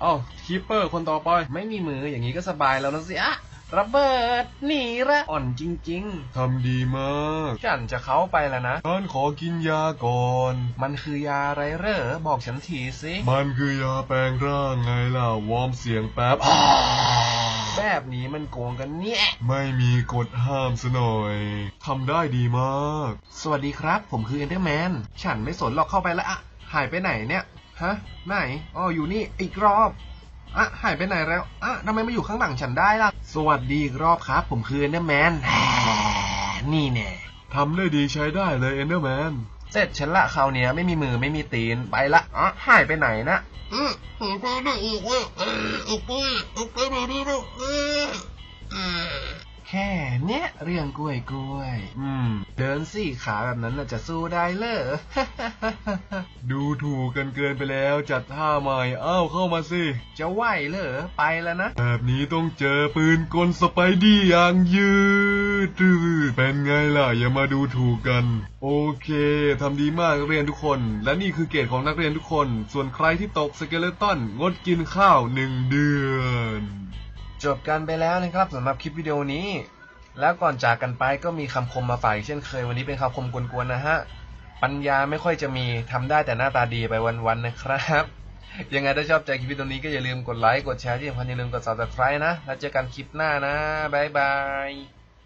เอ้าคีปเปอร์คนต่อไป ไม่มีมืออย่างนี้ก็สบายแล้วนะสิอะระเบิดหนีละอ่อนจริงทำดีมากๆฉันจะเข้าไปแล้วนะฉันขอกินยาก่อน มันคือยาอะไรเหรอบอกฉันทีสิมันคือยาแปลงร่างไงล่ะ วอร์มเสียงแป๊บแบบนี้มันโกงกันเนี่ย ไม่มีกฎห้ามซะหน่อย ทำได้ดีมาก สวัสดีครับ ผมคือเอนเดอร์แมน ฉันไม่สนหรอกเข้าไปแล้วอะหายไปไหนเนี่ย ฮะ ไหน อ๋อ อยู่นี่ อีกรอบอะหายไปไหนแล้วอะทำไมมาอยู่ข้างหลังฉันได้ล่ะ สวัสดีอีกรอบครับ ผมคือเอนเดอร์แมนนี่แน่ทำได้ดีใช้ได้เลยเอนเดอร์แมน เสร็จฉันละคราวเนี้ยไม่มีมือไม่มีตีน ไปละ อ๋อ หายไปไหนนะ อืมหายไปไหนอีกอะเอออีกอะอีกไปไหนดีลูกเอออ่า แค่เนี้ยเรื่องกล้วยกล้วย อืม เดินสี่ขาแบบนั้นน่ะจะสู้ได้เหรอดูถูกกันเกินไปแล้วจัดท่าใหม่เอ้าเข้ามาสิ จะไหวเหรอไปแล้วนะ แบบนี้ต้องเจอปืนกลสไปดี้อย่างยืดยืดเป็นไงล่ะ อย่ามาดูถูกกัน โอเคทำดีมากนักเรียนทุกคน และนี่คือเกรดของนักเรียนทุกคน ส่วนใครที่ตกสเกเลตันงดกินข้าวหนึ่งเดือน จบกันไปแล้วนะครับสำหรับคลิปวิดีโอนี้ แล้วก่อนจากกันไปก็มีคำคมมาฝากเช่นเคยวันนี้เป็นคำคมกวนๆนะฮะ ปัญญาไม่ค่อยจะมีทำได้แต่หน้าตาดีไปวันๆนะครับ ยังไงถ้าชอบใจคลิปวิดีโอนี้ก็อย่าลืมกดไลค์กดแชร์ที่สำคัญอย่าลืมกด subscribe นะ แล้วเจอกันคลิปหน้านะบ๊ายบาย